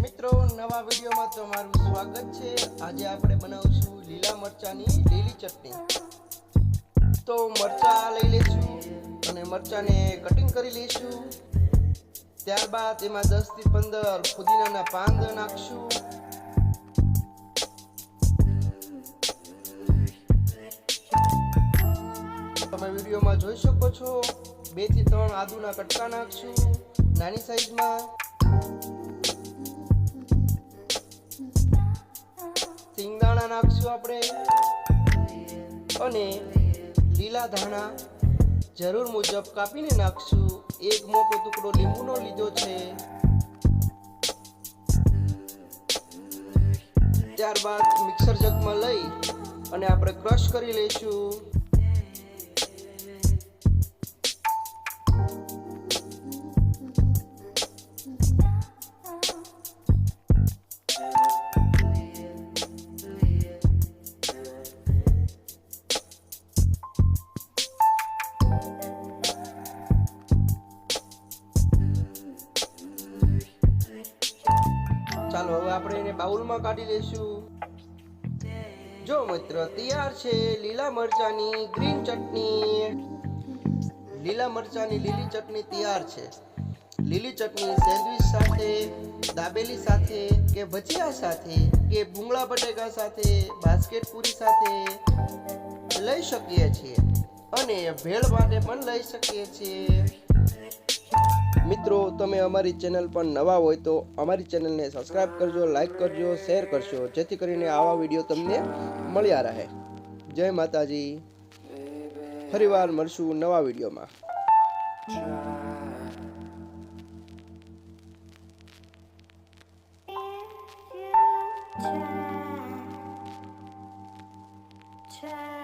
મિત્રો, નવા વિડીયોમાં તમારું સ્વાગત છે. આજે આપણે બનાવશું લીલા મરચાની લીલી ચટણી. તો મરચા લઈ લઈશું અને મરચાને કટિંગ કરી લઈશું. ત્યારબાદ એમાં દસથી પંદર ફુદીનાના પાંદ નાખશું. તમે વિડીયોમાં જોઈ શકો છો. બેથી ત્રણ આદુના કટકા નાખશું, નાની સાઈઝમાં. સિંગદાણા નાખશું આપણે. અને લીલા ધાણા જરૂર મુજબ કાપીને નાખશું. એક મોટો ટુકડો લીંબુનો લીધો છે. ત્યારબાદ મિક્સર જગમાં લઈ અને આપણે ક્રશ કરી લઈશું. ચાલો, હવે આપણે એને બાઉલમાં કાઢી લઈશું. જો મિત્ર, તૈયાર છે લીલા મરચાની ગ્રીન ચટણી. લીલા મરચાની લીલી ચટણી તૈયાર છે. લીલી ચટણી સેન્ડવિચ સાથે, દાબેલી સાથે કે ભજીયા સાથે કે ભૂંગળા બટેકા સાથે, બાસ્કેટ પૂરી સાથે લઈ શકીએ છીએ. અને ભેળ માટે પણ લઈ શકીએ છીએ. મિત્રો, તમે અમારી ચેનલ પર નવા હોય તો અમારી ચેનલને સબસ્ક્રાઈબ કરજો લાઈક કરજો શેર કરજો, જેથી કરીને આવા વીડિયો તમને મળ્યા રહે જય માતાજી ફરીવાર મળશું નવા વિડીયોમાં Try.